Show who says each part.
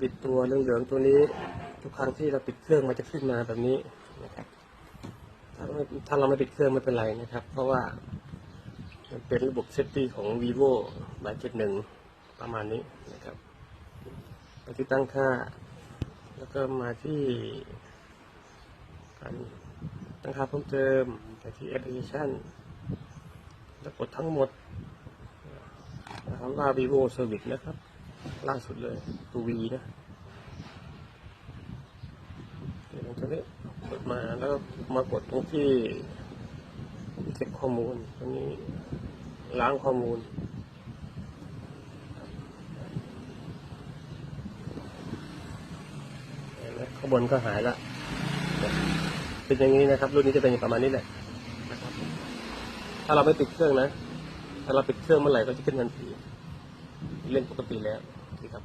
Speaker 1: ปิดตัวเหลืองๆตัวนี้ ทุกครั้งที่เราปิดเครื่องมันจะขึ้นมาแบบนี้นะครับถ้าไม่ถ้าเราไม่ปิดเครื่องไม่เป็นไรนะครับ เพราะว่ามันเป็นระบบเซฟตี้ของ vivo บายเจ็ดหนึ่งประมาณนี้นะครับไปที่ตั้งค่า แล้วก็มาที่การตั้งค่าเพิ่มเติมไปที่แอปพลิเคชันแล้วกดทั้งหมดครับว่า vivo service นะครับ ล่าสุดเลยตัววีนะเดี๋ยวตรงนี้กดมาแล้วมากดตรงที่เช็คข้อมูลตรงนี้ล้างข้อมูลเห็นไหมข้างบนก็หายละเป็นอย่างนี้นะครับ รุ่นนี้จะเป็นประมาณนี้แหละถ้าเราไม่ปิดเครื่องนะ ถ้าเราปิดเครื่องเมื่อไหร่ก็จะขึ้นทันที เรื่องปกติแล้วนี่ครับ